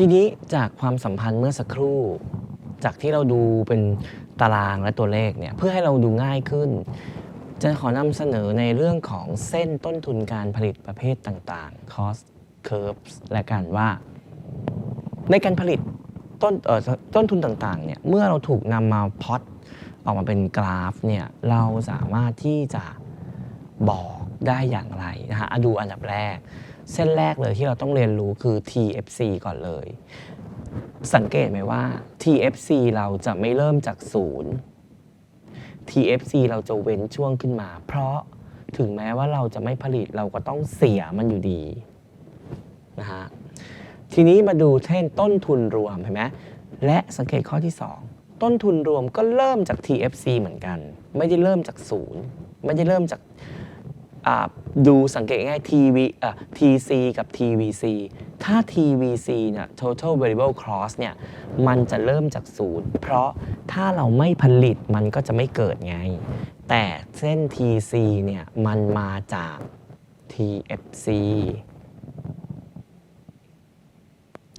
ทีนี้จากความสัมพันธ์เมื่อสักครู่ จากที่เราดูเป็นตารางและตัวเลขเนี่ยเพื่อให้เราดูง่ายขึ้น จะขอนำเสนอในเรื่องของเส้นต้นทุนการผลิตประเภทต่างๆ cost curves และกันว่า ในการผลิตต้นเอ่อต้นทุนต่างๆเนี่ยเมื่อเราถูกนำมาพอตออกมาเป็นกราฟเนี่ยเราสามารถที่จะบอกได้อย่างไรนะฮะอะดูอันดับแรก เส้นแรกเลยที่เราต้องเรียนรู้คือ TFC ก่อนเลย สังเกตไหมว่า TFC เราจะไม่เริ่มจากศูนย์ TFC เราจะเว้นช่วงขึ้นมา เพราะถึงแม้ว่าเราจะไม่ผลิตเราก็ต้องเสียมันอยู่ดีนะฮะทีนี้มาดูเช่นต้นทุนรวมเห็นไหมและสังเกตข้อที่ 2 ต้นทุนรวมก็เริ่มจาก TFC เหมือนกัน ไม่ได้เริ่มจากศูนย์ไม่ได้เริ่มจาก ดูสังเกตง่ายๆ TV อะ TC กับ TVC ถ้า TVC เนี่ย total variable cost เนี่ย มันจะเริ่มจากศูนย์เพราะถ้าเราไม่ผลิตมันก็จะไม่เกิดไง แต่เส้น TC เนี่ย มันมาจาก TFC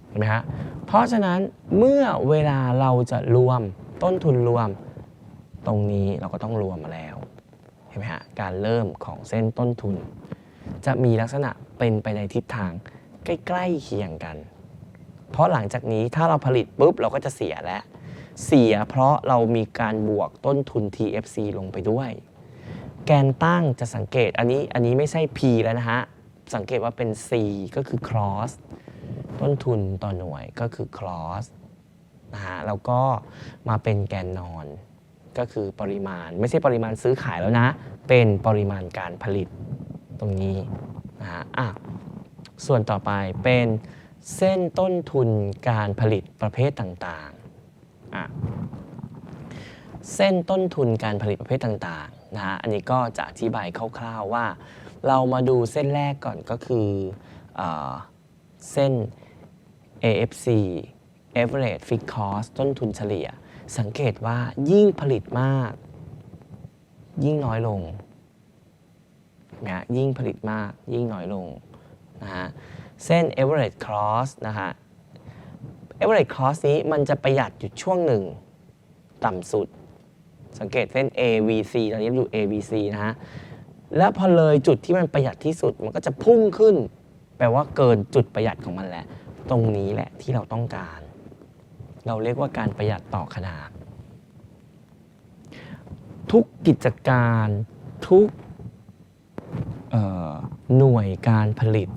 เห็นไหมฮะ เพราะฉะนั้นเมื่อเวลาเราจะรวมต้นทุนรวม ตรงนี้เราก็ต้องรวมมาแล้ว เห็นไหมฮะการเริ่มของเส้นต้นทุน จะมีลักษณะเป็นไปในทิศทางใกล้ๆเคียงกัน เพราะหลังจากนี้ถ้าเราผลิตปุ๊บเราก็จะเสียแล้ว เสียเพราะเรามีการบวกต้นทุน TFC ลงไปด้วย แกนตั้งจะสังเกตอันนี้อันนี้ไม่ใช่ P แล้วนะฮะ สังเกตว่าเป็น C ก็คือ cross ต้นทุนต่อหน่วยก็คือ cross นะฮะแล้วก็มาเป็นแกนนอน ก็คือปริมาณ ไม่ใช่ปริมาณซื้อขายแล้วนะ เป็นปริมาณการผลิตตรงนี้นะฮะอะส่วนต่อไปเป็นเส้นต้นทุนการผลิตประเภทต่างๆอะเส้นต้นทุนการผลิตประเภทต่างๆนะฮะอันนี้ก็จะอธิบายคร่าวๆว่า เรามาดูเส้นแรกก่อนก็คืออเส้น AFC average fixed cost ต้นทุนเฉลี่ย สังเกตว่ายิ่งผลิตมาก ยิ่งน้อยลงนะฮะยิ่งผลิตมากยิ่งน้อยลงนะฮะเส้น average cost นะฮะ average cost นี้มันจะประหยัดอยู่ช่วงหนึ่งต่ำสุด สังเกตเส้น AVC ตอนนี้ดู AVC นะฮะแล้วพอเลยจุดที่มันประหยัดที่สุดมันก็จะพุ่งขึ้น แปลว่าเกินจุดประหยัดของมันแหละ ตรงนี้แหละที่เราต้องการ เราเรียกว่าการประหยัดต่อขนาด ทุกกิจการทุกหน่วยการผลิต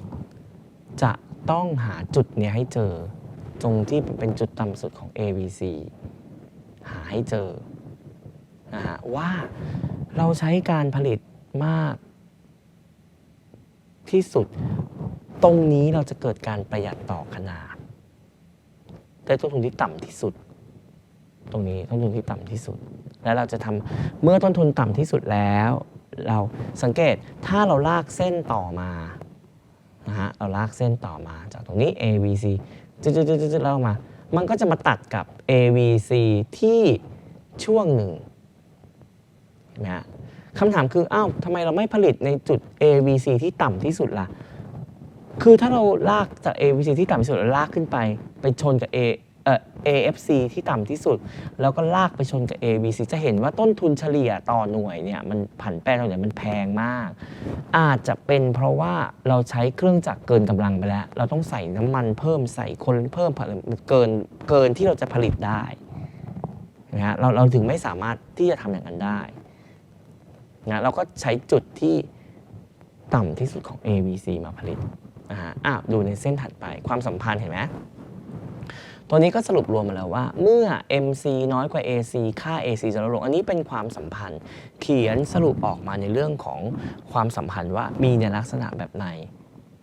จะต้องหาจุดเนี้ยให้เจอ ตรงที่เป็นจุดต่ำสุดของ AVC หาให้เจอนะฮะว่าเราใช้การผลิตมาก ที่สุด ตรงนี้เราจะเกิดการประหยัดต่อขนาด ได้ต้นทุนที่ต่ำที่สุด ตรงนี้ต้นทุนที่ต่ำที่สุด แล้วเราจะทำเมื่อต้นทุนต่ำที่สุดแล้ว เราสังเกตถ้าเราลากเส้นต่อมานะฮะเราลากเส้นต่อมาจากตรงนี้ AVC จืดๆๆๆแล้วมา มันก็จะมาตัดกับ AVC ที่ช่วงหนึ่งเห็นไหมฮะคำถามคือ อ้าวทำไมเราไม่ผลิตในจุด AVC ที่ต่ำที่สุดล่ะ คือถ้าเราลากจาก AVC ที่ต่ำที่สุดแล้วลากขึ้นไป ไปชนกับ A เอ่อ AFC ที่ต่ำที่สุด แล้วก็ลากไปชนกับ AVC จะเห็นว่าต้นทุนเฉลี่ยต่อหน่วยเนี่ยมันผันแปรต่อหน่วยมันแพงมาก อาจจะเป็นเพราะว่าเราใช้เครื่องจักรเกินกำลังไปแล้ว เราต้องใส่น้ำมันเพิ่มใส่คนเพิ่มเกินเกินที่เราจะผลิตได้นะฮะเราเราถึงไม่สามารถที่จะทำอย่างนั้นได้นะเราก็ใช้จุดที่ต่ำที่สุดของ AVC มาผลิต อ้าดูในเส้นถัดไปความสัมพันธ์เห็นไหมตัวนี้ก็สรุปรวมมาแล้วว่า เมื่อ MC น้อยกว่า AC ค่า AC จะลดลง อันนี้เป็นความสัมพันธ์ เขียนสรุปออกมาในเรื่องของความสัมพันธ์ว่ามีในลักษณะแบบไหน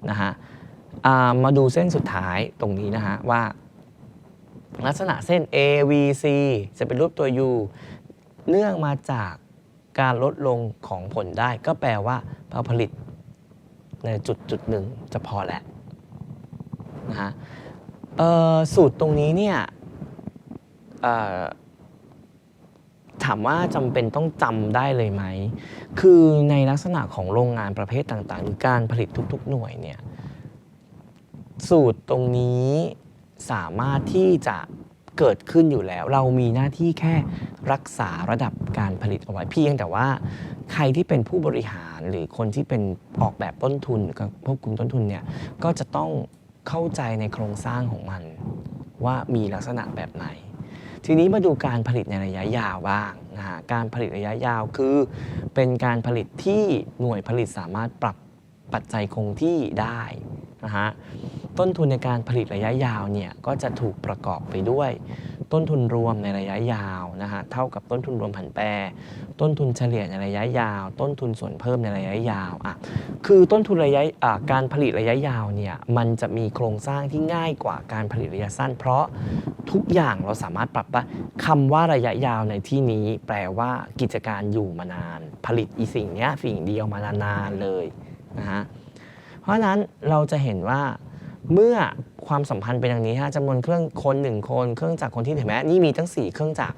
นะฮะามาดูเส้นสุดท้ายตรงนี้นะฮะว่า ลักษณะเส้น AVC จะเป็นรูปตัว U เนื่องมาจากการลดลงของผลได้ก็แปลว่าเราผลิต ในจุดจุดหนึ่งจะพอแล้วนะฮะสูตรตรงนี้เนี่ยถามว่าจำเป็นต้องจำได้เลยไหม คือในลักษณะของโรงงานประเภทต่างๆ หรือการผลิตทุกๆ หน่วยเนี่ย สูตรตรงนี้สามารถที่จะ เกิดขึ้นอยู่แล้ว เรามีหน้าที่แค่รักษาระดับการผลิตเอาไว้เพียงแต่ว่า ใครที่เป็นผู้บริหารหรือคนที่เป็นออกแบบต้นทุนหรือควบคุมต้นทุนเนี่ยก็จะต้องเข้าใจในโครงสร้างของมัน ว่ามีลักษณะแบบไหน ทีนี้มาดูการผลิตในระยะยาวบ้างนะฮะการผลิตระยะยาวคือ เป็นการผลิตที่หน่วยผลิตสามารถปรับปัจจัยคงที่ได้นะฮะ ต้นทุนในการผลิตระยะยาวเนี่ยก็จะถูกประกอบไปด้วย ต้นทุนรวมในระยะยาวนะฮะเท่ากับต้นทุนรวมผันแปร ต้นทุนเฉลี่ยในระยะยาว ต้นทุนส่วนเพิ่มในระยะยาวอะคือต้นทุนระยะะการผลิตระยะยาวเนี่ยมันจะมีโครงสร้างที่ง่ายกว่าการผลิตระยะสั้น เพราะทุกอย่างเราสามารถปรับได้คำว่าระยะยาวในที่นี้ แปลว่ากิจการอยู่มานาน ผลิตอีสิ่งนี้สิ่งเดียวมานานๆเลยนะฮะเพราะฉะนั้นเราจะเห็นว่า เมื่อความสัมพันธ์เป็นอย่างนี้ฮะจำนวนเครื่องคนหนึ่งคนเครื่องจักรคนที่เห็นไหมนี่มีทั้ง 4 เครื่องจักร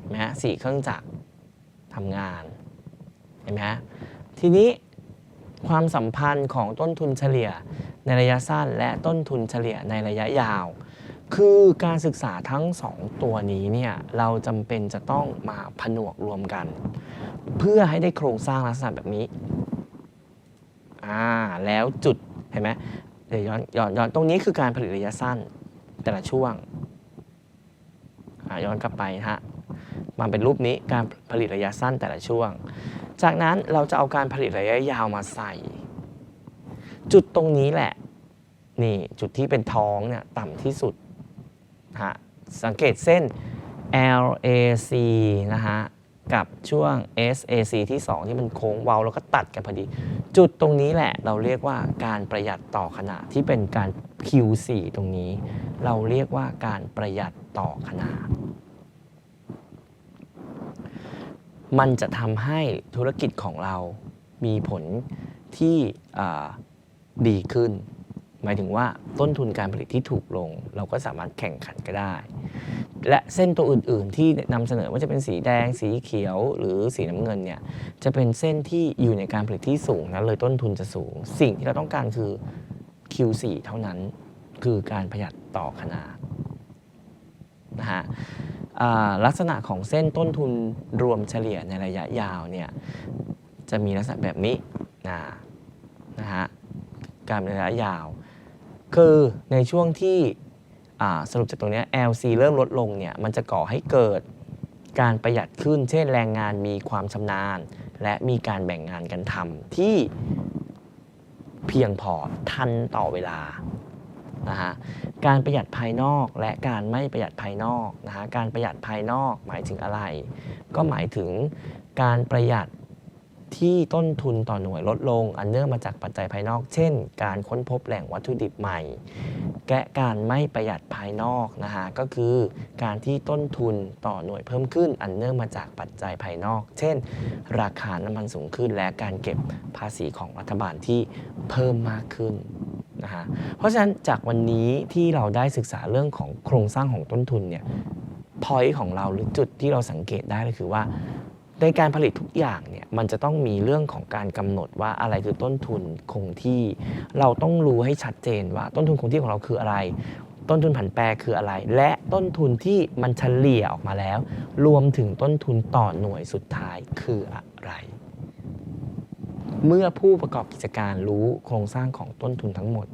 เห็นไหมฮะสี่เครื่องจักรทำงานเห็นไหมฮะทีนี้ความสัมพันธ์ของต้นทุนเฉลี่ยในระยะสั้น และต้นทุนเฉลี่ยในระยะยาว คือการศึกษาทั้ง 2 ตัวนี้เนี่ยเราจำเป็นจะต้องมาผนวกรวมกัน เพื่อให้ได้โครงสร้างลักษณะแบบนี้อ่าแล้วจุด เห็นไหมเดี๋ยวย้อนย้อนย้อนตรงนี้คือการผลิตระยะสั้นแต่ละช่วงย้อนกลับไปฮะมันเป็นรูปนี้การผลิตระยะสั้นแต่ละช่วง จากนั้นเราจะเอาการผลิตระยะยาวมาใส่ จุดตรงนี้แหละนี่จุดที่เป็นท้องเนี่ยต่ำที่สุดฮะสังเกตเส้น LAC นะฮะ กับช่วง SAC ที่ 2 ที่มันโค้งเว้าแล้วก็ตัดกันพอดี จุดตรงนี้แหละเราเรียกว่าการประหยัดต่อขนาดที่เป็นการ Q4 ตรงนี้ เราเรียกว่าการประหยัดต่อขนาดมันจะทำให้ธุรกิจของเรามีผลที่ดีขึ้น หมายถึงว่าต้นทุนการผลิตที่ถูกลง เราก็สามารถแข่งขันก็ได้ และเส้นตัวอื่น ๆ ที่นำเสนอว่าจะเป็นสีแดง สีเขียว หรือสีน้ำเงินเนี่ยจะเป็นเส้นที่อยู่ในการผลิตที่สูงนั้นเลยต้นทุนจะสูง สิ่งที่เราต้องการคือ Q4 เท่านั้นคือการประหยัดต่อขนาดนะฮะลักษณะของเส้นต้นทุนรวมเฉลี่ยในระยะยาวเนี่ยจะมีลักษณะแบบนี้นะนะฮะการเป็นระยะยาว คือในช่วงที่สรุปจากตรงนี้ LC เริ่มลดลงเนี่ยมันจะก่อให้เกิดการประหยัดขึ้น เช่นแรงงานมีความชำนาญ และมีการแบ่งงานกันทำที่เพียงพอทันต่อเวลานะฮะการประหยัดภายนอกและการไม่ประหยัดภายนอกนะฮะการประหยัดภายนอกหมายถึงอะไร ก็หมายถึงการประหยัด ที่ต้นทุนต่อหน่วยลดลง อันเนื่องมาจากปัจจัยภายนอก เช่น การค้นพบแหล่งวัตถุดิบใหม่และการไม่ประหยัดภายนอกนะฮะก็คือการที่ต้นทุนต่อหน่วยเพิ่มขึ้น อันเนื่องมาจากปัจจัยภายนอก เช่น ราคาน้ำมันสูงขึ้น และการเก็บภาษีของรัฐบาลที่เพิ่มมากขึ้นนะฮะเพราะฉะนั้นจากวันนี้ที่เราได้ศึกษาเรื่องของโครงสร้างของต้นทุนเนี่ยพอยของเราหรือจุดที่เราสังเกตได้ก็คือว่า ในการผลิตทุกอย่างเนี่ยมันจะต้องมีเรื่องของการกำหนดว่าอะไรคือต้นทุนคงที่ เราต้องรู้ให้ชัดเจนว่าต้นทุนคงที่ของเราคืออะไร ต้นทุนผันแปรคืออะไร และต้นทุนที่มันเฉลี่ยออกมาแล้ว รวมถึงต้นทุนต่อหน่วยสุดท้ายคืออะไร เมื่อผู้ประกอบกิจการรู้โครงสร้างของต้นทุนทั้งหมด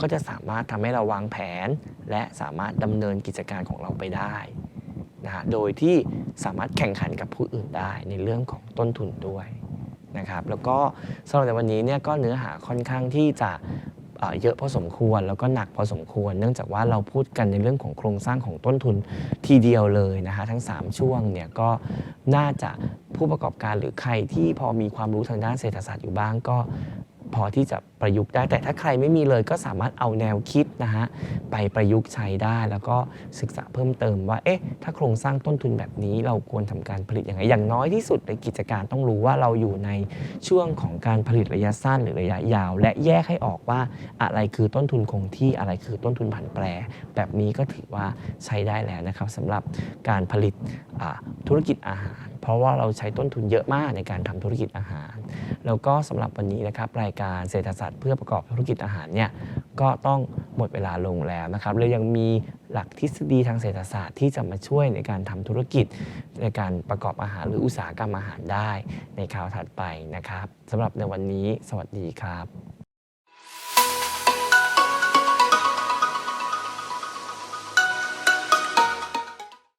ก็จะสามารถทำให้เราวางแผน และสามารถดำเนินกิจการของเราไปได้ นะฮะโดยที่สามารถแข่งขันกับผู้อื่นได้ในเรื่องของต้นทุนด้วยนะครับแล้วก็สำหรับในวันนี้เนี่ยก็เนื้อหาค่อนข้างที่จะเยอะพอสมควรแล้วก็หนักพอสมควร เนื่องจากว่าเราพูดกันในเรื่องของโครงสร้างของต้นทุนทีเดียวเลยนะฮะทั้ง 3 ช่วงเนี่ยก็น่าจะผู้ประกอบการหรือใครที่พอมีความรู้ทางด้านเศรษฐศาสตร์อยู่บ้างก็ พอที่จะประยุกต์ได้ แต่ถ้าใครไม่มีเลยก็สามารถเอาแนวคิดนะฮะไปประยุกต์ใช้ได้แล้วก็ศึกษาเพิ่มเติมว่าเอ๊ะถ้าโครงสร้างต้นทุนแบบนี้ เราควรทำการผลิตยังไงอย่างน้อยที่สุดในกิจการต้องรู้ว่าเราอยู่ในช่วงของการผลิตระยะสั้นหรือระยะยาว และแยกให้ออกว่าอะไรคือต้นทุนคงที่อะไรคือต้นทุนผันแปร แบบนี้ก็ถือว่าใช้ได้แล้วนะครับสำหรับการผลิตธุรกิจอาหาร ราะว่าเราใช้ต้นทุนเยอะมากในการทำธุรกิจอาหาร แล้วก็สำหรับวันนี้นะครับรายการเศรษฐศาสตร์เพื่อประกอบธุรกิจอาหารเนี่ยก็ต้องหมดเวลาลงแล้วนะครับแล้วยังมีหลักทฤษฎีทางเศรษฐศาสตร์ที่จะมาช่วยในการทำธุรกิจ ในการประกอบอาหารหรืออุตสาหกรรมอาหารได้ในคราวถัดไปนะครับสำหรับในวันนี้ สวัสดีครับ